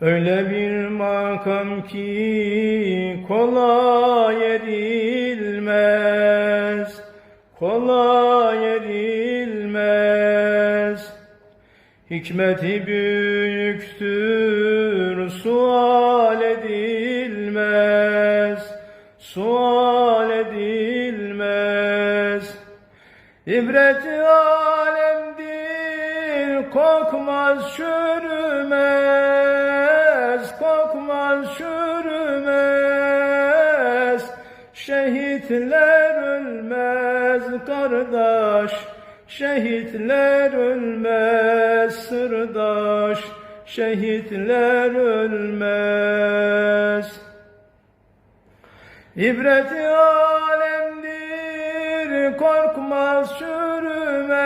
Öyle bir makam ki kolay erilmez, kolay erilmez. Hikmeti büyüktür, sual edilmez, sual edilmez. İbreti alemdir, kokmaz çürümez, kokmaz çürümez. Şehitler ölmez kardeş, şehitler ölmez sırdaş, şehitler ölmez. İbreti alemdir, korkmaz çürümez,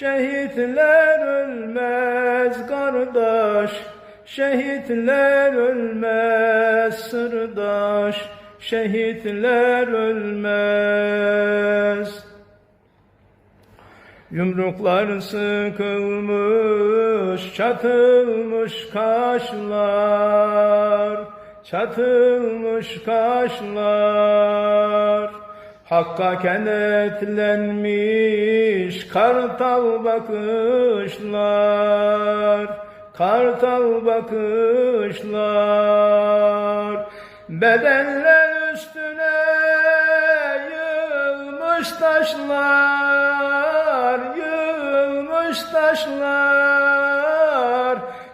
Şehitler ölmez kardeş, şehitler ölmez sırdaş, şehitler ölmez. Yumruklar sıkılmış, çatılmış kaşlar, çatılmış kaşlar. Hakka kenetlenmiş kartal bakışlar, kartal bakışlar. Bedenler üstüne yığılmış taşlar, yığılmış taşlar.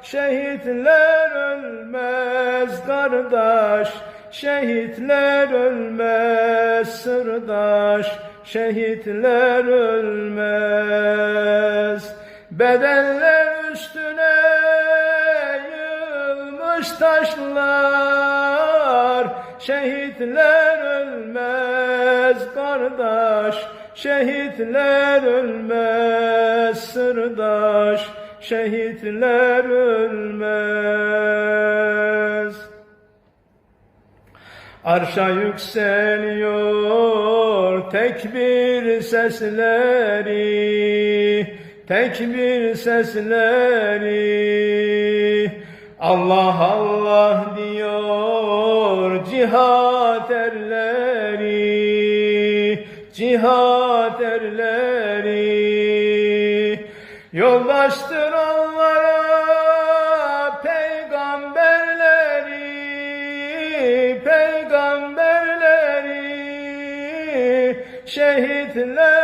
Şehitler ölmez kardeş, şehitler ölmez sırdaş, şehitler ölmez. Bedenler üstüne yığılmış taşlar, şehitler ölmez kardeş, şehitler ölmez sırdaş, şehitler ölmez. Arşa yükseliyor tekbir sesleri, tekbir sesleri. Allah Allah diyor cihat erleri, cihat erleri. Yoldaştır peygamberleri şehitler.